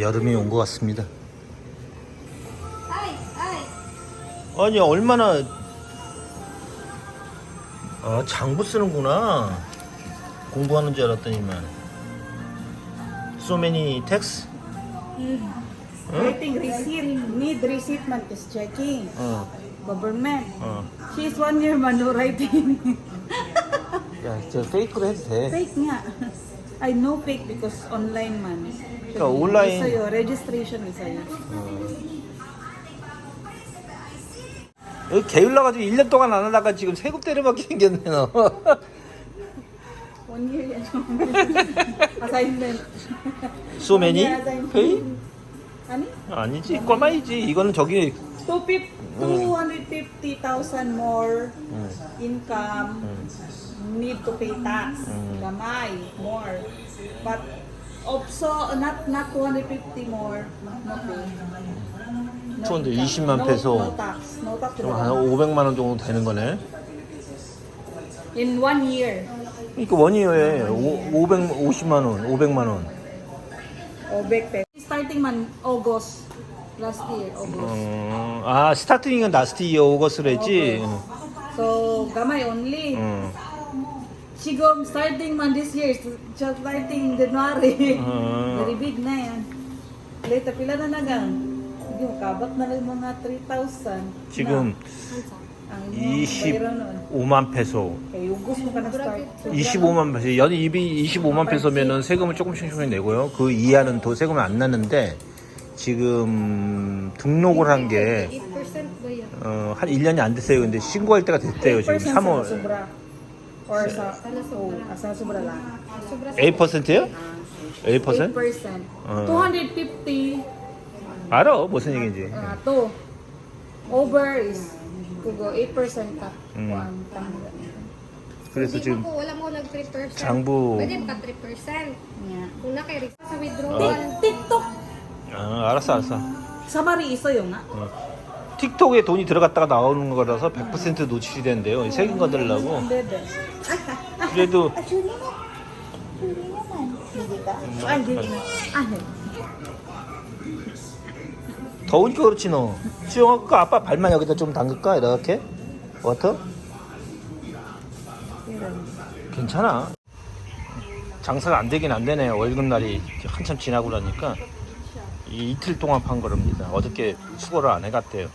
여름이 온 것 같습니다. 아니 얼마나 아 장부 쓰는구나 공부하는 줄 알았더니만 so many text Waiting receipt. Need receipt man is checking. 어, Government. 어. She's one year man no writing. 야저 페이크로 해도 돼 fake nga. I know fake because online man. 그러니까 온라인 Sa'yo, registration is sa'yo. 여기 게을러가지고 1년 동안 안 하다가 지금 세금 때려받게 생겼네 너 One year yan. Assignment. so many One year assignment. pay? Ano? 아니지 꼴마이지 이거는 저기 250,000 more 음, income 음. need to pay tax. Mm. Gamay, more. But also not not 250 more, no pay. No 220만 income. peso. No, no tax. No tax. 좀한 500만 원 정도 되는 거네 In one year. 그러니까 원이에 550만 원 500만 원 O peso. Starting man August last year, August. 어, 아 스타트링은 라스트 이어 오거스로 했지 So gamay only. 어. Sigom starting man this year, just starting January. 어. Very big na yan. Later, pila na nagang? Hindi mo, kabat na lang mga 3,000. 지금 Na. Ang bayro nun. 25만 페소 Kaya ugos mo ka na start. 25만 페소 연 입이 25만 페소면은 세금을 조금씩 조금씩 내고요 그 이하는 더 세금을 안 났는데 지금 등록을 한 게 8% ba yan? 어, 한 1년이 안 됐어요 근데 신고할 때가 됐대요 지금 8% 3월 sa sobra. Or sa, oh, asa sobra lang. Sobra sa 8%요? 8%? 8%. 어. 250, 알아 무슨 얘기인지 ah, to. Over is, kugo 8% ka. Mm. Kuan, tama. 그래서 Hindi 지금 mo ko, wala mo nag 3%. 장부 Pwede ka 3%. Yeah. Kung nakay sa withdrawal, TikTok. 아, 알았어 알았어 Sa mari iso yung nga. 어. 틱톡에 돈이 들어갔다가 나오는 거라서 100% 노출이 된대요. 세금 거들라고. 그래도. Ah, 더우니까 그렇지 너. 수영아 그 아빠 발만 여기다 좀 담글까? 이렇게? 워터? 괜찮아. 장사가 안 되긴 안 되네. 월급 날이 한참 지나고 나니까 이 이틀 동안 판 거랍니다. 어저께 수거를 안 해갔대요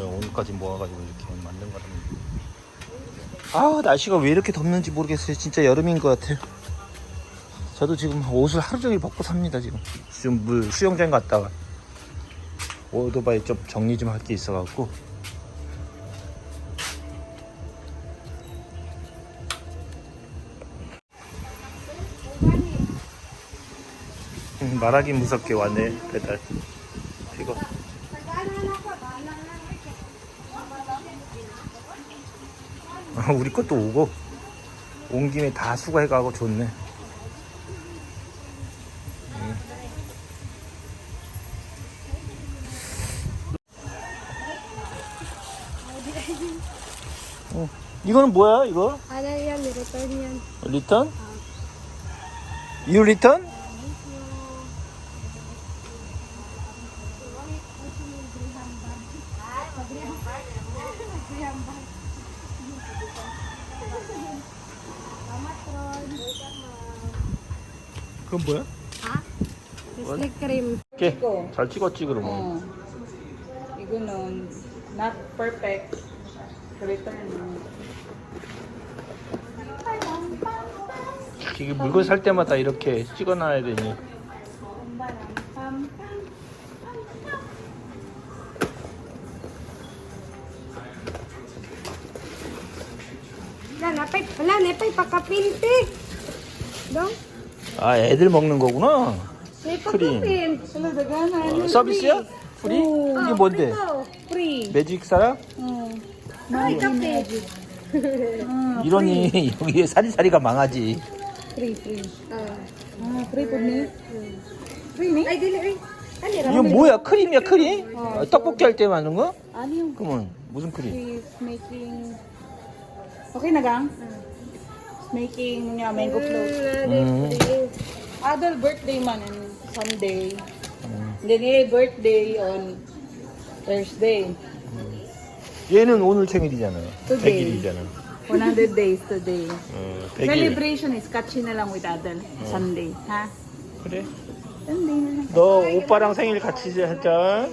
오늘까지 모아가지고 이렇게 만든 거랍니다 아 날씨가 왜 이렇게 덥는지 모르겠어요. 진짜 여름인 것 같아요. 저도 지금 옷을 하루 종일 벗고 삽니다 지금. 지금 물 수영장 갔다가 오토바이 좀 정리 좀 할 게 있어갖고. 음, 말하기 무섭게 왔네 배달 이거 아, 우리 것도 오고 온 김에 다 수거해가고 좋네 어. 이거는 뭐야 이거? return yan. 리턴? You return? 그건 뭐야? Cream. 오케이 Ko. 잘 찍었지 그러면 Oh. Igonon, not perfect. Return. 이게 물건 살 때마다 이렇게 찍어놔야 되니 Wala, napay, wala, napay, pakapinti. Dong? 아 애들 먹는 거구나 크림. daganan. 어, 서비스야? 프리? 오. 이게 뭔데? Free. 매직 사라? Oh. Ay, kape. Ah, 이러니 여기에 사리사리가 망하지. Ah. Ah. Free ni? Ay, dili, ay. Ano yun? 이거 뭐야 크림이야 크림? 어, 떡볶이 할 때 만든 거? Yung 그러면 무슨 크림? Na gang? Making nga mango float. Mm, Mm. ano, Adult birthday man and Sunday. 음, Then he birthday on Thursday. 얘는 오늘 생일이잖아. Today. 100일이잖아. 100 days today. 어, 100일. Celebration is catchy na lang with Adel. Sunday. Ha? 그래. Sunday na lang. 너 오빠랑 생일 같이 하자.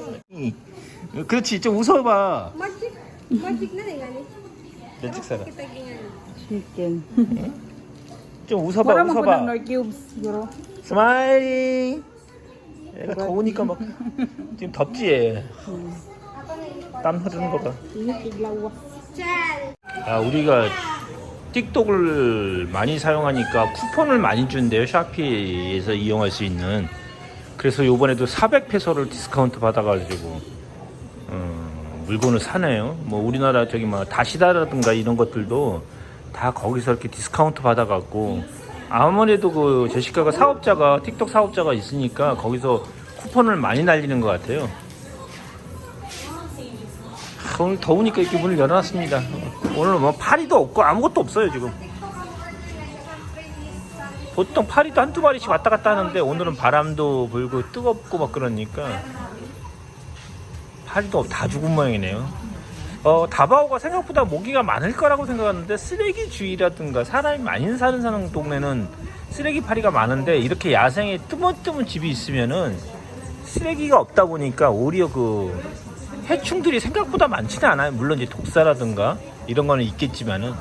그렇지, 좀 웃어봐. Magic. Magic na rin, gani. 내 찍사라. Kita ganyan. Chicken. 좀 웃어봐, 웃어봐. 스마일링. 얘가 더우니까 막 지금 덥지 얘. 땀 흐르는 거 봐. 아, 우리가 틱톡을 많이 사용하니까 쿠폰을 많이 준대요. 샤피에서 이용할 수 있는. 그래서 요번에도 400페소를 디스카운트 받아가지고, 어, 물건을 사네요. 뭐, 우리나라 저기 뭐, 다시다라든가 이런 것들도 다 거기서 이렇게 디스카운트 받아갖고, 아무래도 그 제시카가 사업자가, 틱톡 사업자가 있으니까 거기서 쿠폰을 많이 날리는 것 같아요. 아, 오늘 더우니까 이렇게 문을 열어놨습니다. 오늘 뭐 파리도 없고 아무것도 없어요 지금. 보통 파리도 한두 마리씩 왔다 갔다 하는데 오늘은 바람도 불고 뜨겁고 막 그러니까 파리도 다 죽은 모양이네요. 어, 다바오가 생각보다 모기가 많을 거라고 생각하는데 쓰레기 주의라든가 사람이 많이 사는 사는 동네는 쓰레기 파리가 많은데 이렇게 야생에 뜨문뜨문 집이 있으면은 쓰레기가 없다 보니까 오히려 그 해충들이 생각보다 많지는 않아요. 물론 이제 독사라든가 이런 거는 있겠지만은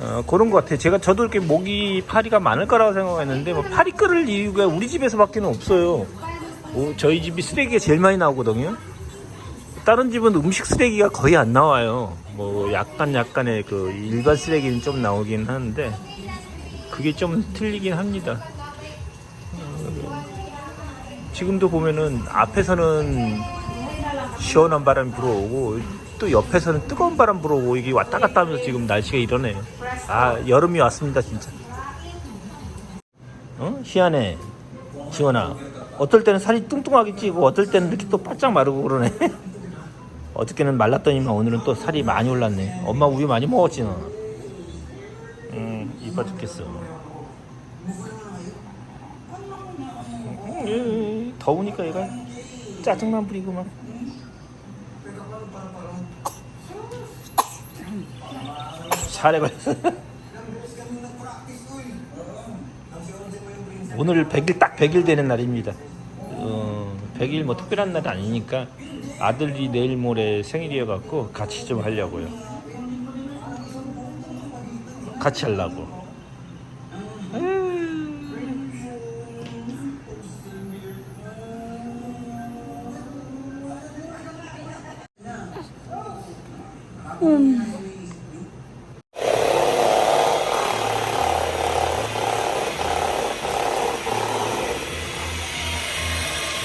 어, 그런 것 같아요. 제가 저도 이렇게 모기 파리가 많을 거라고 생각했는데 뭐 파리 끓을 이유가 우리 집에서밖에는 없어요. 어, 저희 집이 쓰레기가 제일 많이 나오거든요. 다른 집은 음식 쓰레기가 거의 안 나와요. 뭐 약간 약간의 그 일반 쓰레기는 좀 나오긴 하는데 그게 좀 틀리긴 합니다. 어, 지금도 보면은 앞에서는 시원한 바람이 불어오고 또 옆에서는 뜨거운 바람 불어오고 이게 왔다 갔다 하면서 지금 날씨가 이러네요. 아 여름이 왔습니다 진짜. 어? 희한해. 지원아. 어떨 때는 살이 뚱뚱하게 찌고 어떨 때는 이렇게 또 바짝 마르고 그러네. 어저께는 말랐더니만 오늘은 또 살이 많이 올랐네. 엄마 우유 많이 먹었지 너. 음 이뻐 죽겠어. 음, 더우니까 얘가 짜증만 부리고 막. 살에 걸렸어. 오늘 100일 딱 100일 되는 날입니다. 어, 100일 뭐 특별한 날은 아니니까 아들이 내일 모레 생일이어 갖고 같이 좀 하려고요. 같이 하려고.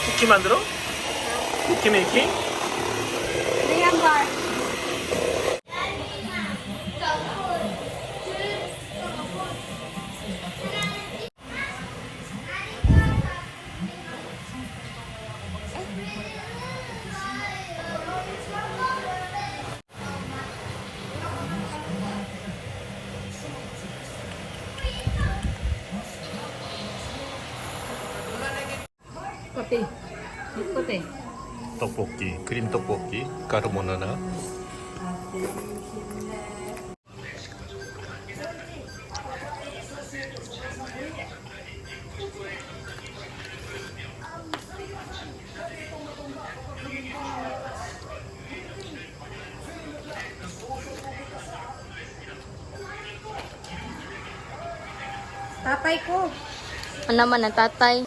쿠키 만들어? 쿠키 메이킹? Puti. Puti. 떡볶이, 크림 떡볶이, 까르보나라. Tatay ko. Ano naman ang tatay?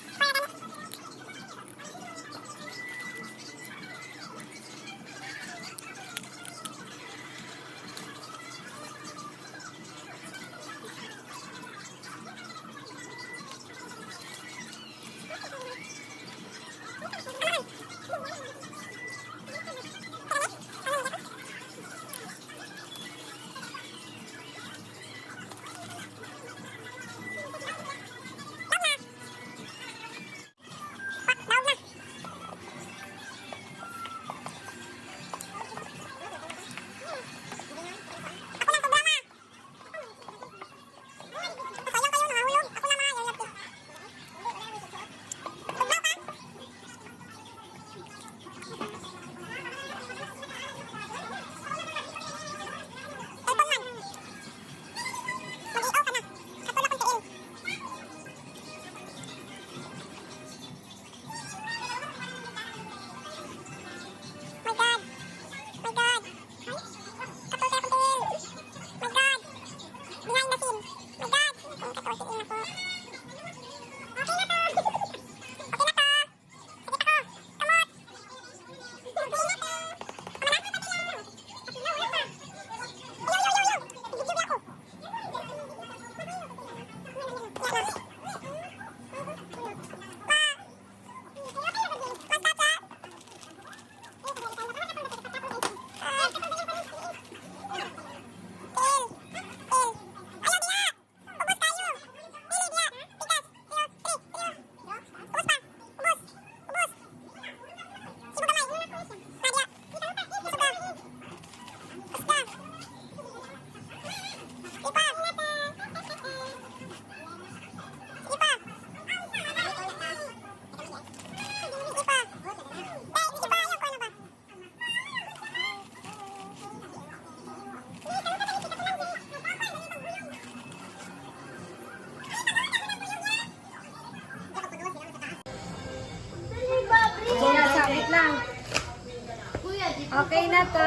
Okay na to.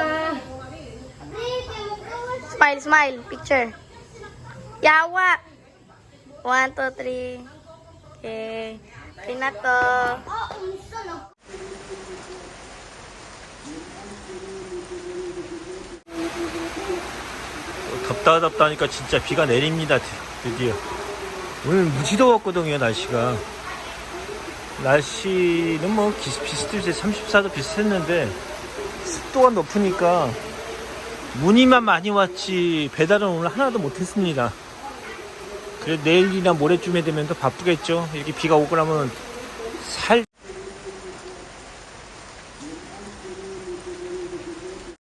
Smile, smile. Picture. Yawa. One, two, three. Okay. Okay na to. 덥다 덥다 하니까 진짜 비가 내립니다 드- 드디어 오늘 무지 더웠거든요 날씨가 날씨는 뭐 기- 비슷비슷해 34도 비슷했는데 습도가 높으니까 문의만 많이 왔지 배달은 오늘 하나도 못했습니다. 그래 내일이나 모레쯤에 되면 더 바쁘겠죠. 이렇게 비가 오고 나면 살